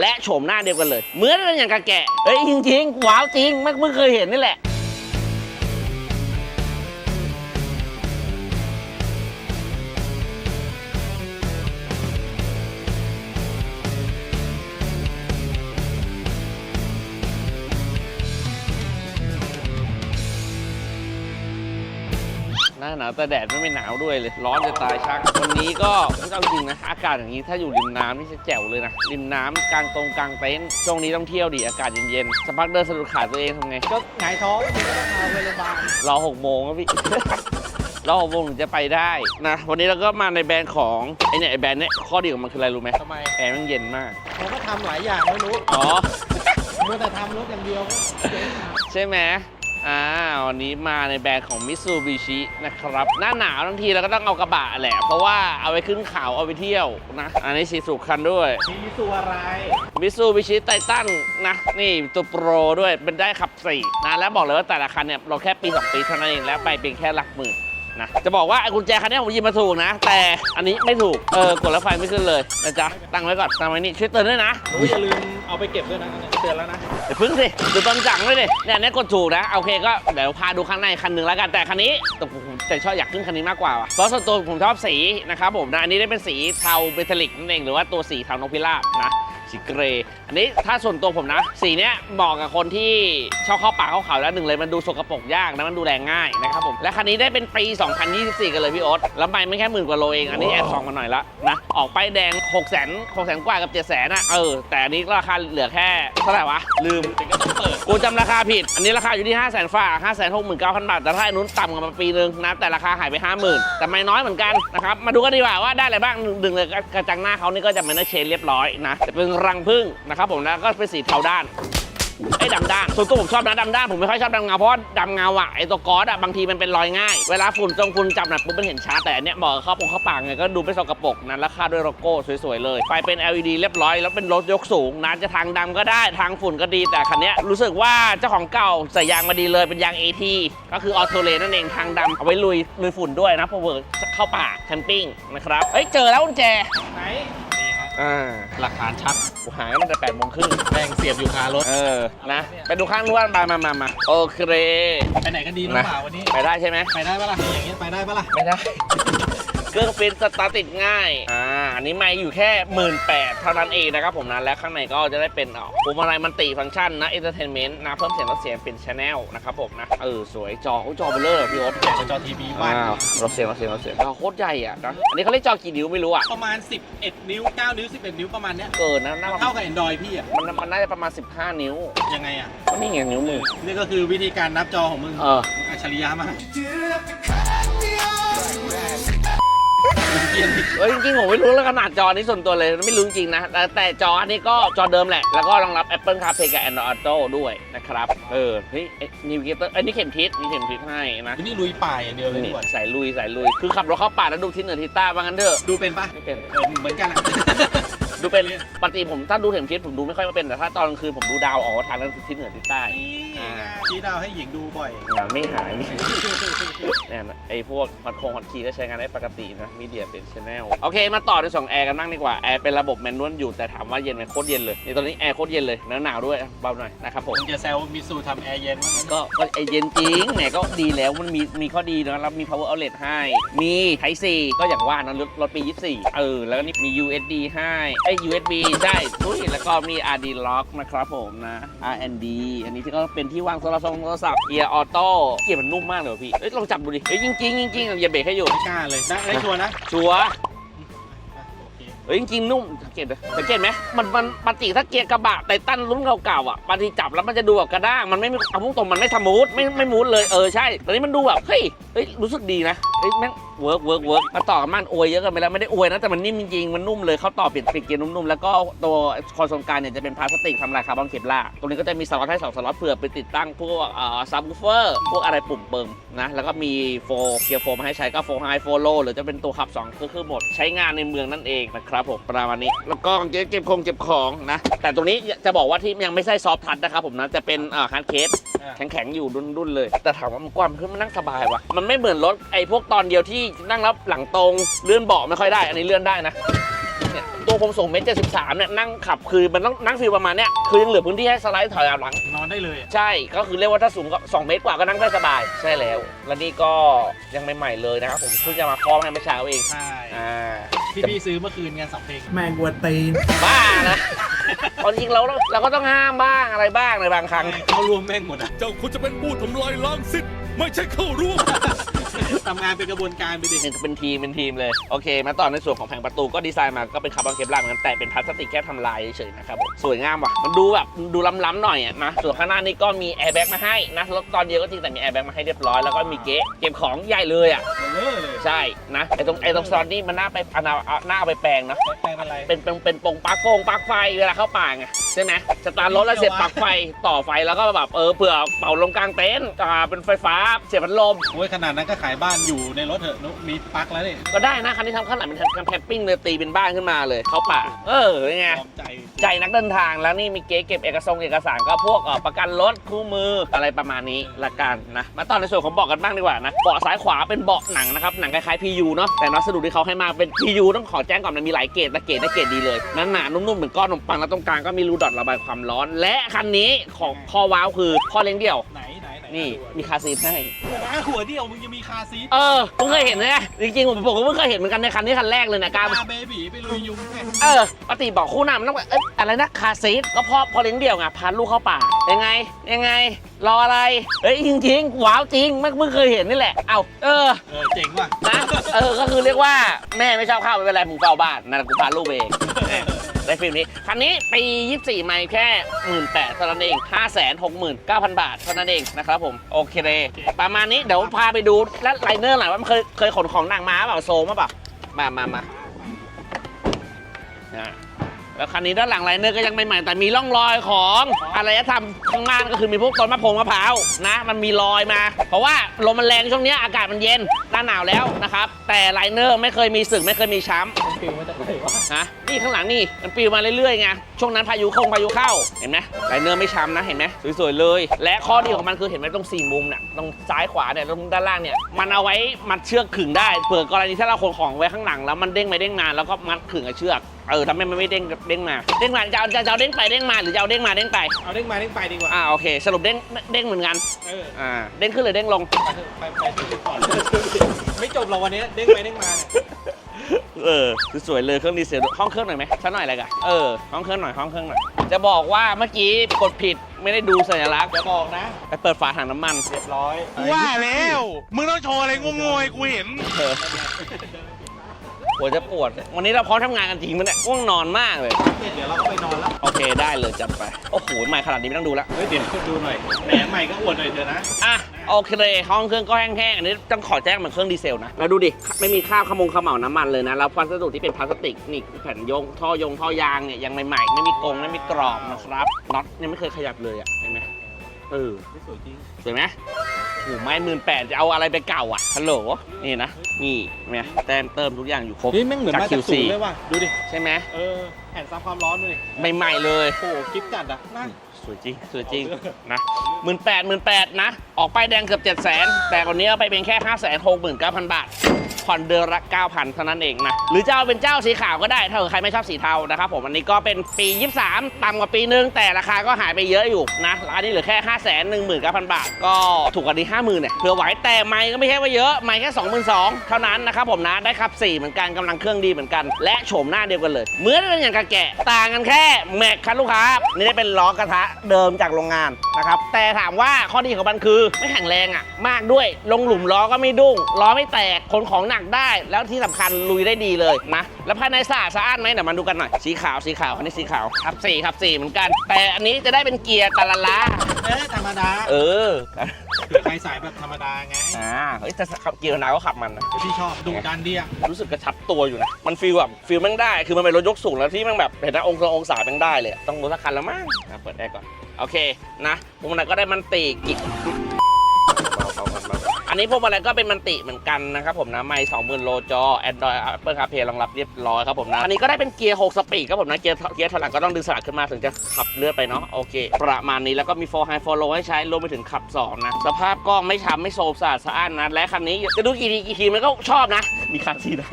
และโฉมหน้าเดียวกันเลย เหมือนกันอย่างกระแกะเฮ้ยจริงๆว้าวจริงไม่ไม่เคยเห็นนี่แหละ หน้าหนาวแต่แดดไม่ไม่หนาวด้วยเลย ร้อนจะตายชัก วันนี้ก็ไม่ต้องจริงนะ อากาศอย่างนี้ถ้าอยู่ริมน้ำนี่จะแจ๋วเลยนะ ริมน้ำกลางตรงกลางเต็นท์ช่วงนี้ต้องเที่ยวดิอากาศเย็นๆสักพักเดินสะดุดขาตัวเองทำไง ก็หงายท้องก็ต้องพาไปโรงพยาบาลรอหกโมงครับพี่ รอหกโมงถึงจะไปได้นะ วันนี้เราก็มาในแบรนด์ของไอเนี่ยไอแบรนด์เนี่ยข้อดีของมันคืออะไรรู้ไหมทำไมแอร์มันเย็นมาก เขาก็ทำหลายอย่างไม่รู้อ๋อ มัวแต่ทำรถอย่างเดียวก็เจ๊งหนักใช่ไหม อ่าวันนี้มาในแบรนด์ของ Mitsubishi นะครับ หน้าหนาวทั้งทีเราก็ต้องเอากระบะแหละ เพราะว่าเอาไปขึ้นเขาเอาไปเที่ยวนะ อันนี้สีสุคันด้วยมีตัวอะไร Mitsubishi Titan นะ นี่ตัวโปรด้วยเป็นได้ขับสี่นะ แล้วบอกเลยว่าแต่ละคันเนี่ย เราแค่ปี 2 ปีเท่านั้นเองแล้วไปเป็นแค่หลักหมื่น นะ จะบอกว่าไอ้กุญแจคันนี้ผมหยิบมาถูกนะ แต่อันนี้ไม่ถูก เออกดแล้วไฟไม่ขึ้นเลยนะจ๊ะ ตั้งไว้ก่อนตั้งไว้นี่ช่วยเตือนด้วยนะรู้อย่าลืมเอาไปเก็บด้วยนะเตือนแล้วนะเดี๋ยวพึ่งสิดูตอนจังด้วยดิเนี่ยอันนี้กดถูกนะ โอเคก็เดี๋ยวพาดูข้างในคันหนึ่งแล้วกัน แต่คันนี้แต่ผมผมแต่ชอบอยากขึ้นคันนี้มากกว่าว่ะเพราะส่วนตัวผมชอบสีนะครับผมนะ อันนี้ได้เป็นสีเทาเมทัลลิกนั่นเองหรือว่าตัวสีเทานกพิราบนะ สีเกรย์อันนี้ถ้าส่วนตัวผมนะ สีเนี้ยเหมาะกับคนที่ชอบเข้าป่าเข้าเขาแล้วหนึ่งเลยมันดูสกปรกยากนะมันดูแลง่ายนะครับผมและคันนี้ได้เป็นปี 2024 กันเลยพี่โอ๊ตแล้วไม่ไม่แค่หมื่นกว่าโลเอง อันนี้แอบซองมาหน่อยละนะออกไปายแดง6 0 0 0 0 6 0 0 0 0กว่ากับ 7 0 0 0 0นะเออแต่อันนี้ราคาเหลือแค่เท่าไหร่วะลืมก็ต้องเปิดกูจำราคาผิด อันนี้ราคาอยู่ที่ 5 0 0 0 0 0ฝ่า5 6 9 0 0 0 บาทแต่ถ้าอันนู้นต่ำกว่ามาปีนึงนะแต่ราคาหายไป 50,000 แต่ไม่น้อยเหมือนกันนะครับมาดูกันดีกว่าว่าได้อะไรบ้างหนึ่งเลยกระจังหน้าเขานี่ก็จะเป็นเชนเรียบร้อยนะจะเป็นรังผึ้งนะครับผมแล้วก็เป็นสีเทาด้านไอ้ดำด้านส่วนตัวผมชอบนะดำด้านผมไม่ค่อยชอบดำเงาเพราะว่าดำเงาอะไอ้ตัวก๊อซอะบางทีมันเป็นรอยง่าย เวลาฝุ่นจงฝุ่นจับหนักปุ๊บมันเห็นชัดแต่อันเนี้ยบอกกับเข้าปงเข้าปางไงก็ดูไม่สกปรกนะแล้วค่าด้วยโลโก้สวยๆเลยไฟเป็น LED เรียบร้อยแล้วเป็นรถยกสูงนะจะทางดำก็ได้ทางฝุ่นก็ดีแต่คันเนี้ยรู้สึกว่าเจ้าของเก่าใส่ยางมาดีเลยเป็นยาง AT ก็คือออโตเลนั่นเองทางดำเอาไว้ลุยลุยฝุ่นด้วยนะพอเวิร์เข้าป่าแคมปิ้งนะครับเอ้ยเจอแล้วกุญแจไหน อ่าหลักฐานชัดกูหายตั้งแต่แปดโมงครึ่งแม่งเสียบอยู่คารถ เออ นะ ไปดูข้างนู้นมามามามาโอเค ไปไหนกันดีน้องนะบ่าววันนี้ ไปได้ใช่ไหมไปได้ปะล่ะอย่างเงี้ยไปได้ปะล่ะ ไม่ได้ เครื่องฟิตสตาร์ทติดง่าย อ่า อันนี้ไม่อยู่แค่หมื่นแปดเท่านั้นเองนะครับผมนะ และข้างในก็จะได้เป็นอ๋อปุ่มอะไรมันติฟังก์ชันนะเอนเตอร์เทนเมนต์นะ เพิ่มเสียงลดเสียงเป็นชแนลนะครับผมนะ เออ สวยจอโอ้จอเบลเลอร์พี่โอ๊ตใหญ่กว่าจอทีวีบ้านว้าวลดเสียงลดเสียงลดเสียงจอโคตรใหญ่อะนะ อันนี้เขาเรียกจอกี่นิ้วไม่รู้อะ ประมาณ 11 นิ้ว 9 นิ้ว 11 นิ้วประมาณเนี้ยเกินนะน่าเท่ากับ Android พี่อะ มันมันน่าจะประมาณ 15 นิ้ว ยังไงอะก็นี่ไงนิ้วมือนี่ก็คือวิธีการนับจอของมึงเอออัจฉริยะมาก เอ้ยจริงๆผมไม่รู้เรื่องขนาดจอนี้ส่วนตัวเลยไม่รู้จริงๆนะแต่แต่จออันนี้ก็จอเดิมแหละ แล้วก็รองรับ Apple CarPlay กับ Android Auto ด้วยนะครับ เออเฮ้ยนิวเกเตอร์อันนี้เข็มทิศมีเข็มทิศให้นะนี่ลุยป่าอย่างเดียวเลยนี่ดีกว่าสายลุยสายลุย คือขับรถเข้าป่าแล้วดูทิศเหนือทิศใต้ว่างั้นเถอะดูเป็นปะไม่เป็น เออเหมือนกันอะ ดูเป็นปกติผมถ้าดูเข็มทิศผมดูไม่ค่อยเป็นแต่ถ้าตอนกลางคืนผมดูดาวออกว่าทางนั้นคือทิศเหนือทิศใต้นี่ไงชี้ดาวให้หญิงดูบ่อยงานไม่หายเนี่ยนะไอ้พวกฮอตโคงฮอตคีย์ก็ใช้งานได้ปกตินะมีเดียเป็นชแนลโอเคมาต่อด้วยสองแอร์กันบ้างดีกว่าแอร์เป็นระบบแมนนวลอยู่แต่ถามว่าเย็นไหมโคตรเย็นเลยนี่ตอนนี้แอร์โคตรเย็นเลยหนาวหนาวๆด้วยเบาหน่อยนะครับผมผมจะแซวมิสูทำแอร์เย็นว่างั้นก็ก็ไอเย็นจริงแหมก็ดีแล้วมันมีมีข้อดีนะแล้วมี power outlet ให้ มี Type C ก็อย่างว่านะรถรถปี 24 เออ แล้วก็นี่มี USB ให้เอ้ย USB ใช่อุ้ยแล้วก็มี RD lock นะครับผมนะ R&D อันนี้ที่ก็เป็นที่วางโทรศัพท์โทรศัพท์เกียร์ออโต้เกียร์มันนุ่มมากเลยว่ะพี่เอ้ยลองจับดูดิเอ้ยจริงจริงๆจริงๆอย่าเบรกให้อยู่ ไม่กล้าเลยได้ได้ชัวร์นะ ชัวร์อะโอ เคเอ้ยจริงๆนุ่มสังเกตเลยสังเกตไหมมันมันปกติถ้าเกียร์กระบะไททันรุ่นเก่าๆอะบางทีจับแล้วมันจะดูแบบกระด้างมันไม่เอาพุ่งตรงมันไม่สมูทไม่ไม่มูทเลยเออใช่ตอนนี้มันดูแบบเฮ้ยเฮ้ยรู้สึกดีนะเฮ้ยแม่งเวิร์กเวิร์กเวิร์กมาต่อกับมันอวยเยอะกันไปแล้วไม่ได้อวยนะแต่มันนิ่มจริงๆมันนุ่มเลยเขาต่อเปลี่ยนเปลี่ยนเกียร์นุ่มๆแล้วก็ตัวคอนโซลกลางเนี่ยจะเป็นพลาสติกทำลายคาร์บอนเคปลาตรงนี้ก็จะมีสล็อตให้สองสล็อตเผื่อไปติดตั้งพวกเอ่อซับวูเฟอร์พวกอะไรปุ่มเปิมนะแล้วก็มีโฟเกียร์โฟมาให้ใช้ก็โฟไฮโฟโลหรือจะเป็นตัวขับ2คือคือหมดใช้งานในเมืองนั่นเองนะครับผมประมาณนี้ แล้วก็เก็บเก็บคงเก็บของนะ แต่ตรงนี้จะบอกว่าที่ยังไม่ใช่ซอฟทัชนะครับผมนะจะเป็นเอ่อฮาร์ดเคสอะแข็งๆอยู่ดุนๆเลย แต่ถามว่ามันกว้างขึ้นมันนั่งสบายวะมันไม่เหมือนรถไอ้พวกตอนเดียวที่นั่งแล้วหลังตรงเลื่อนเบาะไม่ค่อยได้ อันนี้เลื่อนได้นะเนี่ยตัวผมสูงเมตรเจ็ดสิบสามเนี่ยนั่งขับคือมันต้องนั่งฟิลประมาณเนี้ยคือยังเหลือพื้นที่ให้สไลด์ถอยหลัง นอนได้เลยอะใช่ก็คือเรียกว่าถ้าสูงก็2เมตรกว่าก็นั่งได้สบาย ใช่แล้ว และนี่ก็ยังใหม่ๆเลยนะครับผมเพิ่งจะมาคล้องให้เมื่อเช้าเอง ใช่ อ่า ที่พี่ซื้อเมื่อคืนไงสองเพลงแมงกวนตีนบ้านะตอนจริงเราเราก็ต้องห้ามบ้างอะไรบ้างในบางครั้ง เขารวมแม่งหมดอะเจ้าคุณจะเป็นผู้ทำลายล้างสิทธิ์ไม่ใช่เข้าร่วมทำงานเป็นกระบวนการไปดิเป็นทีมเป็นทีมเลย โอเค มาต่อในส่วนของแผงประตูก็ดีไซน์มาก็เป็นคาร์บอนเคปลาร์เหมือนกันแต่เป็นพลาสติกแค่ทำลายเฉยๆนะครับผมสวยงามว่ะ มันดูแบบดูล้ำๆหน่อยอะนะส่วนข้างหน้านี่ก็มีแอร์แบ็กมาให้นะรถตอนเดียวก็จริงแต่มีแอร์แบ็กมาให้เรียบร้อยแล้วก็มีเก๊ะเก็บของใหญ่เลยอะเบลอเลย ใช่นะไอ้ตรงไอ้ตรงซอนนี่มันน่าไปเอาน่าเอาน่าเอาไปแปลงนะแปลงอะไร เป็นเป็นเป็นปงปลั๊กโฟงปลั๊กไฟเวลาเข้าป่าไงใช่ไหมสตาร์ทรถแล้วเสียบปลั๊กไฟต่อไฟแล้วก็แบบเออเผื่อเป่าลมกลางเต็นท์อ่าเป็นไฟฟ้าเสียบพัดลม โอ้ยขนาดนั้นก็ขายบ้านอยู่ในรถเถอะนุมีปลั๊กแล้วนี่ก็ได้นะคันนี้ทำขนาดเป็นทำแคมปิ้งเลยตีเป็นบ้านขึ้นมาเลยเข้าป่า เออยังไง ยอมใจ ใจนักเดินทางแล้วนี่มีเก๊เก็บเอกสารเอกสารก็พวกเอ่อประกันรถคู่มืออะไรประมาณนี้ละกันนะมาต่อในส่วนของเบาะกันบ้างดีกว่านะเบาะซ้ายขวาเป็นเบาะหนังนะครับหนังคล้ายๆ PU เนาะแต่วัสดุที่เขาให้มาเป็น PU ต้องขอแจ้งก่อนมันมีหลายเกรดแต่เกรดได้เกรดดีเลยนหนานุ่มๆเหมือนก้อนขนมปังแล้วตรงกลางก็มีรูดอทระบายความร้อน และคันนี้ของคอว้าวคือพ่อเลี้ยงเดี่ยวไหนไหน นนี่มีคาร์ซีทให้หัวหัวเดียวมึงยังมีคาซีทเออผมเคยเห็นนะจริงๆผมผมก็เพิ่งเคยเห็นเหมือนกันในคันนี้คันแรกเลยนะกล้าพาเบบีไปลุยยุงไงเออปกติบอกคู่หนำต้องแบบเอ้ยอะไรนะคาร์ซีทก็พ่อพอเลี้ยงเดี่ยวไงพาลูกเข้าป่ายังไง ยังไง รออะไรเฮ้ยจริงๆว้าวจริงไม่เพิ่งเคยเห็นนี่แหละเอ้าเออ เออเจ๋งว่ะนะเออ ก็คือเรียกว่าแม่ไม่ชอบข้าวไม่เป็นไรมึงเฝ้าบ้านนั่นกูพาลูกไปเองเนี่ยได้ ฟิลนี้ คันนี้ปี 24 ไมล์แค่18,000เท่านั้นเอง 569,000 บาทเท่านั้นเองนะครับผมโอเคเลยประมาณนี้เดี๋ยวพาไปดูและไลเนอร์หน่อยว่ามันเคยเคยขนของหนักมาเปล่าโซมาเปล่ามามามาแล้วคันนี้ด้านหลังไลเนอร์ก็ยังไม่ใหม่แต่มีร่องรอยของอารยธรรมข้างล่างก็คือมีพวกต้นมะพร้าวมะพร้าวนะ มันมีรอยมา เพราะว่าลมมันแรงช่วงนี้อากาศมันเย็นหน้าหนาวแล้วนะครับ แต่ไลเนอร์ไม่เคยมีสึกไม่เคยมีช้ำ วมาจากไหนวะฮะนี่ข้างหลังนี่มันปลิวมาเรื่อยๆไงช่วงนั้นพายุคงพายุเข้าเห็นไหมไลเนอร์ไม่ช้ำนะเห็นไหมสวยๆเลย และข้อดีของมันคือเห็นไหมตรงสี่มุมเนี่ยตรงซ้ายขวาเนี่ยตรงด้านล่างเนี่ยมันเอาไว้มัดเชือกขึงได้เผื่อกรณีถ้าเราขนของไว้ข้างหลังแล้วมันเด้งไปเด้งมาแล้วก็มัดขึงกับเชือกเออทำให้มันไม่เด้งเด้งมาเด้งมาจะเอาจะจะเอาเด้งไปเด้งมาหรือจะเอาเด้งมาเด้งไปเอาเด้งมาเด้งไปดีกว่าอ่าโอเค สรุปเด้งเด้งเหมือนกันเอออ่าเด้งขึ้นหรือเด้งลงไปเถอะไปไปไปก่อนไม่จบหรอกวันนี้เด้งไปเด้งมาเนี่ย เออสวยๆเลยเครื่องดีเซลห้องเครื่องหน่อยไหมสักหน่อยอะไรกันเออห้องเครื่องหน่อยห้องเครื่องหน่อยจะบอกว่าเมื่อกี้กดผิดไม่ได้ดูสัญลักษณ์อย่าบอกนะไปเปิดฝาถังน้ำมันเรียบร้อยว่าแล้วมึงต้องโชว์อะไรงงๆให้กูเห็นเออ หัวจะปวด วันนี้เราพร้อมทำงานกันจริงมั้ยเนี่ยง่วงนอนมากเลย เดี๋ยวเราก็ไปนอนแล้ว โอเคได้เลยจัดไป โอ้โหใหม่ขนาดนี้ไม่ต้องดูแล้วเฮ้ยเดี๋ยวดูหน่อย แหมใหม่ก็อวดหน่อยเถอะนะ อะโอเคเลยห้องเครื่องก็แห้งๆ อันนี้ต้องขอแจ้งเหมือนเครื่องดีเซลนะ แล้วดูดิ ไม่มีคราบขมงขมเหลาน้ำมันเลยนะ แล้ววัสดุที่เป็นพลาสติกนี่แผ่นยงท่อยงท่อยางเนี่ยยังใหม่ๆ ไม่มีกรงไม่มีกรอบนะครับน็อตยังไม่เคยขยับเลยอะเห็นไหมเออสวยจริงสวยไหมโอ้โหไม่หมื่นแปดจะเอาอะไรไปเก่าอะฮัลโหลนี่นะนี่เห็นไหมแต้มเติมทุกอย่างอยู่ครบเฮ้ยแม่งเหมือนมาจากจาก QC ศูนย์เลยว่ะ ดูดิ ใช่ไหมเออแผ่นซับความร้อนมาเลยใหม่ๆเลย โอ้โหคลิปจัดอะนั่น สวยจริงสวยจริงนะหมื่นแปดหมื่นแปดนะ ออกไปแดงเกือบเจ็ดแสนแต่วันนี้เอาไปเป็นแค่ห้าแสนหกหมื่นเก้าพันบาท ผ่อนเดือนละ9,000เท่านั้นเองนะ หรือจะเอาเป็นเจ้าสีขาวก็ได้ถ้าใครไม่ชอบสีเทานะครับผมอันนี้ก็เป็นปี 23 ต่ำกว่าปีนึง แต่ราคาก็หายไปเยอะอยู่นะราคานนี้เหลือแค่ 5 1 9 0 0 0 บาท ก็ถูกกว่านี้ 50,000เนี่ยเผื่อไหวแต่ไม่ก็ไม่ใช่ว่าเยอะไม่แค่22,000เท่านั้นนะครับผมนะได้ขับ 4 เหมือนกันกำลังเครื่องดีเหมือนกัน และโฉมหน้าเดียวกันเลยเหมือนกันอย่างกระแกะต่างกันแค่แม็กครับลูกค้านี่ได้เป็นล้อกระทะเดิมจากโรงงานนะครับแต่ถามว่าข้อดีของมันคือไม่แข็งแรงอะมากด้วยลงหลุมล้อก็ไม่ดุ้งล้อไม่แตกขนของหนักได้แล้วที่สำคัญลุยได้ดีเลยนะแล้วภายในสะอาดสะอ้านไหมเดี๋ยวมาดูกันหน่อยสีขาวสีขาวอันนี้สีขาวขับสี่ขับสี่เหมือนกัน แต่อันนี้จะได้เป็นเกียร์ตะละละเอ๊ะธรรมดา เออเผื่อใครสายแบบธรรมดาไงอ่าเฮ้ยแต่ขับเกียร์นาวก็ขับมันนะพี่ชอบดุดันดีอะรู้สึกกระชับตัวอยู่นะมันฟีลแบบฟีลแม่งได้คือมันเป็นรถยกสูงแล้วที่แม่งแบบเห็นนะองศาองศาแม่งได้เลยอะต้องรถสักคันแล้วมั้งอะเปิดแอร์ก่อนโอเคนะพวงมาลัยก็ได้มันติกิจอั นนี้พวงมาลัยก็เป็นมันติเหมือนกันนะครับผมนะ ไม่20,000โลจอ Android Apple CarPlay รองรับเรียบร้อยครับผมนะ อันนี้ก็ได้เป็นเกียร์ 6 สปีดครับผมนะ เกียร์เกียร์ถอยหลังก็ต้องดึงสลักขึ้นมาถึงจะขับเลือดไปเนาะ โอเค ประมาณนี้แล้วก็มี for high for low ให้ใช้ รวมไปถึงขับ 2 นะ สภาพก็ไม่ช้ำไม่โซมสะอาดสะอ้านนะ และคันนี้จะดูกี่ทีกี่ทีมันก็ชอบนะ มีคันทีนะ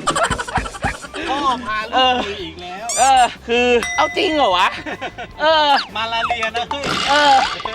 พ่อพาลูเอกอคุยอีกแล้ว เออ คือ เอาจริงเหรอวะ เออ มาลาเรียนะเฮ้ย เออเอ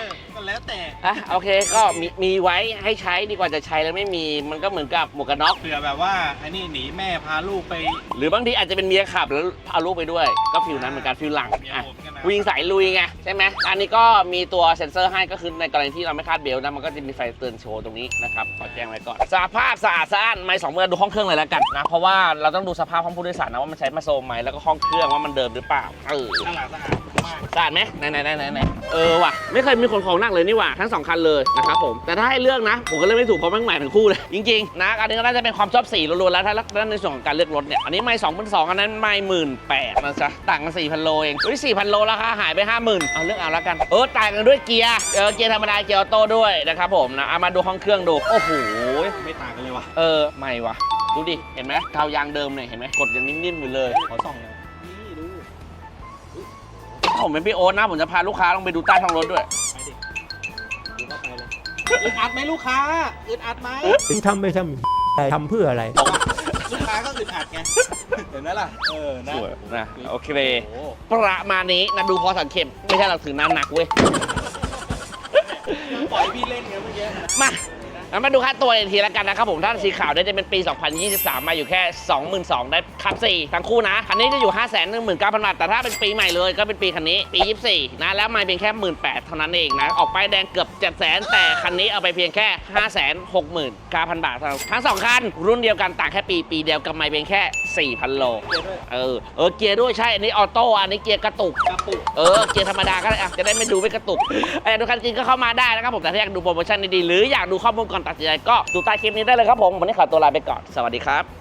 อก็ แล้วแต่อะโอเคก็มีมีไว้ให้ใช้ดีกว่าจะใช้แล้วไม่มีมันก็เหมือนกับหมวกกันน็อก เผื่อแบบว่าไอ้นี่หนีแม่พาลูกไป หรือบางทีอาจจะเป็นเมียขับแล้วเอาลูกไปด้วย ก็ฟิลนั้นเหมือนกันฟิลหลังเมียอะผมกันนะ วิ่งสายลุยไงใช่ไหมอันนี้ก็มีตัวเซ็นเซอร์ให้ก็คือในกรณีที่เราไม่คาดเบลต์นะมันก็จะมีไฟเตือนโชว์ตรงนี้นะครับขอแจ้งไว้ก่อนสภาพสะอาดสะอ้านไม่สองมือดูห้องเครื่องเลยแล้วกันนะเพราะว่าเราต้องดูสภาพห้องผู้โดยสารนะว่ามันใช้มาโซมไหมแล้วก็ห้องเครื่องว่ามันเดิมหรือเปล่าเออข้างหลังสะอาดมาก สะอาดไหมไหนไหนไหนไหนไหนเออว่ะ ไม่เคยมีขนของหนักเลยนี่หว่าทั้งสองคันเลยนะครับผมแต่ถ้าให้เลือกนะ ผมก็เลือกไม่ถูกเพราะแม่งใหม่ทั้งคู่เลยจริงๆนะอันนี้ก็น่าจะเป็นความชอบสีล้วนๆแล้วถ้าด้านในส่วนของการเลือกรถเนี่ยอันนี้ไม่สองพันสองอันนั้นไม่หมื่นแปดนะจ๊ะต่างกันสี่พันโลเองเฮ้ยสี่พันโลราคาหายไปห้าหมื่นเอาเลือกเอาแล้วกันเออต่างกันด้วยเกียร์เออเกียร์ธรรมดาเกียร์ออโต้ด้วยนะครับผมนะเอามาดูห้องเครื่องดูโอ้โหไม่ต่างกันเลยว่ะเออใหม่ว่ะดูดิ เห็นไหมเทายางเดิมเนี่ยเห็นไหมกดยังนิ่มๆอยู่เลย ขอส่องหน่อยนี่ดูผมเป็นพี่โอ๊ตนะ ผมจะพาลูกค้าลงไปดูใต้ท้องรถด้วย อึดอัดไหมลูกค้าอึดอัดไหมถึงทำไม่ทำทำเพื่ออะไร ลูกค้าก็อึดอัดไงเห็นไหมล่ะเออนะสวยนะโอเค โอ้โหประมาณนี้นะดูพอสังเกตไม่ใช่เราถือน้ำหนักเว้ย ปล่อยพี่เล่นไงเมื่อกี้ มา แล้วมาดูค่าตัวอีกทีละกันนะครับผมถ้าสีขาวเนี่ยจะเป็นปี 2023 มาอยู่แค่ 22,000ได้คับ4ทั้งคู่นะ คันนี้จะอยู่ 5 1 9 0 0 0บาทแต่ถ้าเป็นปีใหม่เลยก็เป็นปีคันนี้ ปี 24 นะ แล้วไม่เป็นแค่ 18,000เท่านั้นเองนะ ออกไปายแดงเกือบ 700,000 แต่คันนี้เอาไปเพียงแค่ 569,000 บาทเท่านั้นทั้งสองคัน รุ่นเดียวกันต่างแค่ปีปีเดียวกับไม่เป็นแค่ 4,000 โลเออเออเกียร์ด้วยใช่ อันนี้ออโต้อันนี้เกียร์กระตุกกระปุกเออเกียร์ธรรมดาก็ได้จะได้ไม่ดูไม่กระตุกเออดูคันจริงก็เข้ามาได้นะครับผมแต่ถ้าอยากดูโปรโมชั่นดีๆหรืออยากดูข้อมูลก่อนตัดสินใจก็ดูใต้คลิปนี้ได้เลยครับผมวันนี้ขอตัวลาไปก่อนสวัสดีครับ